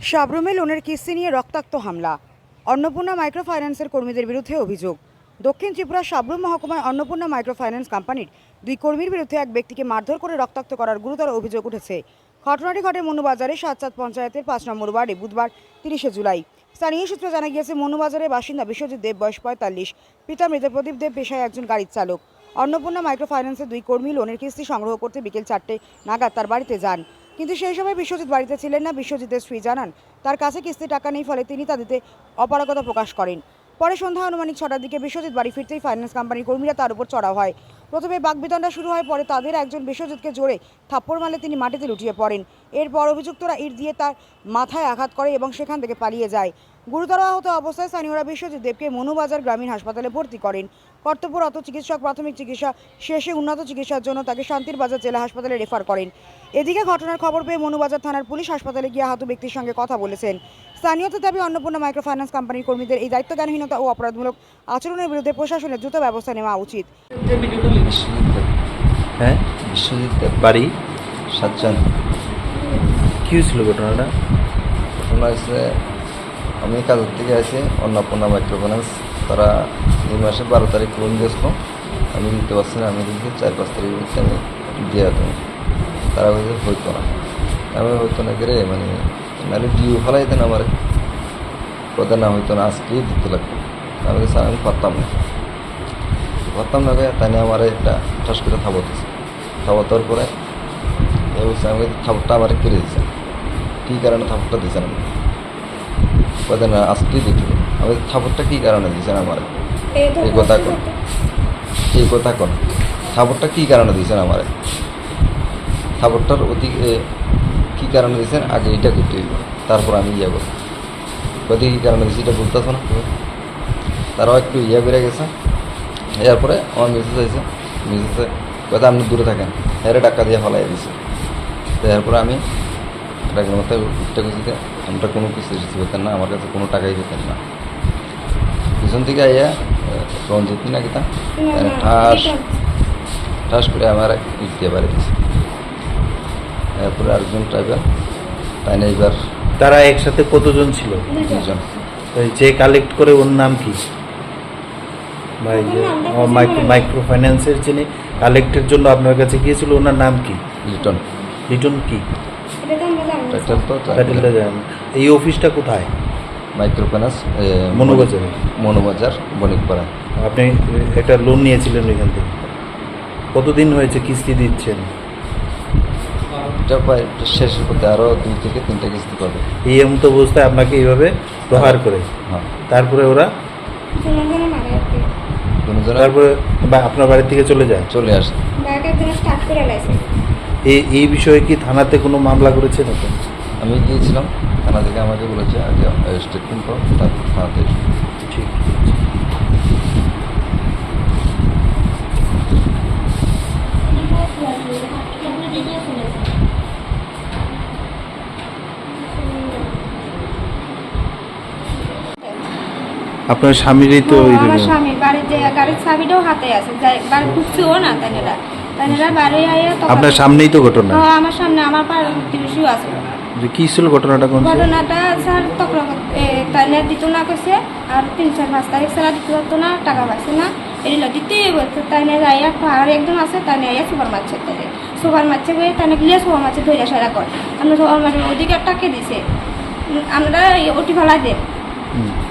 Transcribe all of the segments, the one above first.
সাবরুমে লোনের কিস্তি নিয়ে রক্তাক্ত হামলা। অন্নপূর্ণা মাইক্রো ফাইন্যান্সের কর্মীদের বিরুদ্ধে অভিযোগ। দক্ষিণ ত্রিপুরা সাবরুম মহকুমায় অন্নপূর্ণা মাইক্রো ফাইন্যান্স কোম্পানির দুই কর্মীর বিরুদ্ধে এক ব্যক্তিকে মারধর করে রক্তাক্ত করার গুরুতর অভিযোগ উঠেছে। ঘটনাটি ঘটে মনুবাজারে সাতচাঁদ পঞ্চায়েতের পাঁচ নম্বর ওয়ার্ডে বুধবার তিরিশে জুলাই। স্থানীয় সূত্রে জানা গিয়েছে, মনুবাজারের বাসিন্দা বিশ্বজিৎ দেব, বয়স পঁয়তাল্লিশ। পিতা মৃত প্রদীপ দেব, পেশায় একজন গাড়ির চালক। অন্নপূর্ণা মাইক্রো ফাইন্যান্সের দুই কর্মী লোনের কিস্তি সংগ্রহ করতে বিকেল চারটে নাগাদ তার বাড়িতে যান। কিন্তু সেই সময় বিশ্বজিৎ বাড়িতে ছিলেন না, বিশ্বজিতের স্ত্রী জানান, তার কাছে কিস্তির টাকা নেই, ফলে তিনি তা দিতে অপারগতা প্রকাশ করেন। পরে সন্ধ্যা আনুমানিক ছটার দিকে বিশ্বজিৎ বাড়ি ফিরতেই ফাইন্যান্স কোম্পানির কর্মীরা তার উপর চড়া হয়। প্রথমে বাগবিতণ্ডা শুরু হয়, পরে তাদের একজন বিশ্বজিৎকে জোরে থাপ্পড় মারলে তিনি মাটিতে লুটিয়ে পড়েন। এরপর অভিযুক্তরা ইট দিয়ে তার মাথায় আঘাত করে এবং সেখান থেকে পালিয়ে যায়। গুরুতর আহত অবস্থায় স্থানীয়রা বিশ্বজিৎ দেবকে মনুবাজার গ্রামীণ হাসপাতালে ভর্তি করেন। কর্তব্যরত চিকিৎসক প্রাথমিক চিকিৎসা শেষে উন্নত চিকিৎসার জন্য তাকে শান্তির বাজার জেলা হাসপাতালে রেফার করেন। এদিকে ঘটনার খবর পেয়ে মনুবাজার থানার পুলিশ হাসপাতালে গিয়ে আহত ব্যক্তির সঙ্গে কথা বলেছেন। স্থানীয়দের দাবি অন্নপূর্ণা মাইক্রো ফাইন্যান্স কোম্পানির কর্মীদের এই দায়িত্বজ্ঞানহীনতা ও অপরাধমূলক আচরণের বিরুদ্ধে প্রশাসনের দ্রুত ব্যবস্থা নেওয়া উচিত। হ্যাঁ? বিশ্বজিৎ বাড়ি সাতচান কি হয়েছিল ঘটনাটা? ঘটনা আমি কাজের থেকে আসি অন্নপূর্ণা মাইক্রো ফাইন্যান্স তারা এই মাসে বারো তারিখ লোন দিয়েছিল। আমি দিতে পারছি না আমি দিচ্ছি চার পাঁচ তারিখ আমি দিয়ে তুমি তারা বলছে হইতো না। আমি হইতো না করে মানে নাহলে ডিউ ফেলাই দেন আমার। কথা না হইতো না আজকেই দিতে লাগতো আমি বলছি, আমি পারতাম না। পারতাম না ভাই তাই আমার একটা ঠাস করে থাবত দিছে থাবত দেওয়ার পরে এ বলছে আমি থাবতটা আমার কেড়ে দিচ্ছে কী কারণে থাপড়টা দিয়েছেন আপনি কথা না আজকেই দেখি আমি থাপড়টা কী কারণে দিয়েছেন আমার? এই কথা কোন। এই কথা কোন। থাপড়টা কী কারণে দিয়েছেন আমার? থাপড়টার অতি কী কারণে দিয়েছেন আগে এটা করতে হইব। তারপর আমি ইয়ে করব। কদি কী কারণে দিয়েছি এটা বলতেছো না? তারাও একটু ইয়ে বেড়ে গেছে। এরপরে আমার মেসেজ হয়েছে মেসেজে কথা আপনি দূরে থাকেন। হ্যাঁ টাকা দিয়ে ফলাই দিছে। তো এরপরে আমি টাকার মতো উঠতে গেছিতে আমরা কোনো কিছু রিসিভ পেতেন না আমার কাছে কোনো টাকাই পেতেন না। পিছন থেকে আইয়া রঞ্জিত না কিতা ঠাস ঠাস করে আমার ইট দিয়ে বাড়ি দিছে। এরপরে আরেকজন ড্রাইভার তাই না এইবার তারা একসাথে কতজন ছিল? দুজন। যে কালেক্ট করে ওর নাম কি? ভাই মাইক্রো মাইক্রো ফাইন্যান্সের যিনি কালেক্টের জন্য আপনার কাছে গিয়েছিল ওনার নাম কি? লিটন। লিটন কি? টাইটেল তো টাইটেলটা জানেন এই অফিসটা কোথায়? মাইক্রো ফাইন্যান্স মনোবাজারে। মনোবাজার। বণিকপাড়া। আপনি একটা লোন নিয়েছিলেন ওইখান থেকে। কতদিন হয়েছে কিস্তি দিচ্ছেন? এটা প্রায় শেষের পথে আরও দুই থেকে তিনটা কিস্তি পাবে। এই এমত অবস্থায় আপনাকে এইভাবে প্রহার করে। হ্যাঁ। তারপরে ওরা? তারপরে আপনার বাড়ির থেকে চলে যায়? চলে আসে। স্টার্ট করে লাইছে। এই এই বিষয়ে কি থানাতে কোনো মামলা করেছেন এখন আমি গিয়েছিলাম থানা থেকে আমাকে বলেছে আগে স্টেটমেন্ট করো তারপর থানাতে ঠিক। আপনার স্বামীরই তো আমার স্বামী বাড়ির যে গাড়ির চাবিটাও হাতে আছে যাই বাড়ি ঢুকছেও না তাইনেরা তখন আপনার সামনেই তো ঘটনা। হ্যাঁ, আমার সামনে আমার আছে। যে কি ছিল ঘটনাটা কোন ঘটনাটা স্যার তখন তাইনে দিত না কইছে আর তিন চার পাঁচ তারিখ ছাড়া দিতে না টাকা পাইছে না। এগুলো দিতেই বলছে তাইনে আইয়া আর একজন আছে তাইনে আইয়া সুপার মারছে তাইনে সুপার মারছে গিয়ে তাইনে গিয়ে সুপার মারছে ধৈর্য সারা কর আমরা সুপার মারের অধিকারটা কে দিছে। আমরা ওটি ফেলা দেন।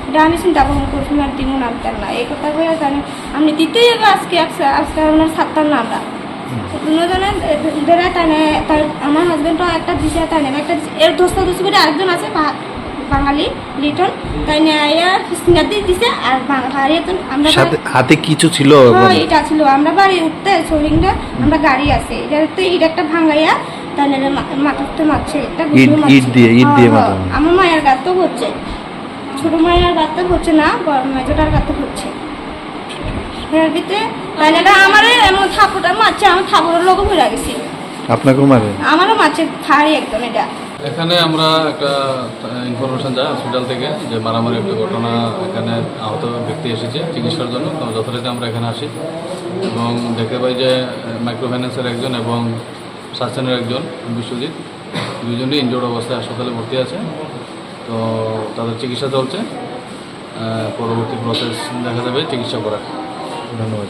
এটা আমি চিন্তা ভাবনা করছিলাম আর দিব না। না এই কথা বলে জানি আপনি দিতেই আজকে আজকে আপনার ছাড়তাম না আমরা। তার আমার হাজবেন্ডও একটা দিছে তাই না একটা। এর দোস্ত দোস্ত করে আরেকজন আছে বাঙালি লিটন। তাই না ইয়া সিঙ্গার দিয়ে দিছে আর একজন আমরা হাতে কিছু ছিল হ্যাঁ, এটা ছিল। আমরা বাড়ি উঠতে সোলিংটা আমরা গাড়ি আছে। এটাতে ইট একটা ভাঙাইয়া তাই মাথাতে মারছে একটা ইট-। দিয়ে- ইট দিয়ে হ্যাঁ, হ্যাঁ। আমার মায়ের গাছ তো হচ্ছে। ছোট মায়ের গাছ তো হচ্ছে না বড় মেজোটার গাছ তো হচ্ছে। এর ভিতরে এটা আমারে এমন থাপুটা মারছে আমার থাপুরের লোক ঘুরে গেছি। আপনাকেও মারে? আমারও মারছে ফাড়ি একদম এটা। এখানে আমরা একটা ইনফরমেশন যায় হসপিটাল থেকে যে মারামারি একটা ঘটনা এখানে আহত ব্যক্তি এসেছে চিকিৎসার জন্য। তো যথারীতি আমরা এখানে আসি এবং দেখতে পাই যে মাইক্রো ফাইন্যান্সের একজন এবং সাসেনের একজন বিশ্বজিৎ দুজনই ইনজোর্ড অবস্থায় হাসপাতালে ভর্তি আছে। তো তাদের চিকিৎসা চলছে। পরবর্তী প্রসেস দেখা যাবে চিকিৎসা করার। ধন্যবাদ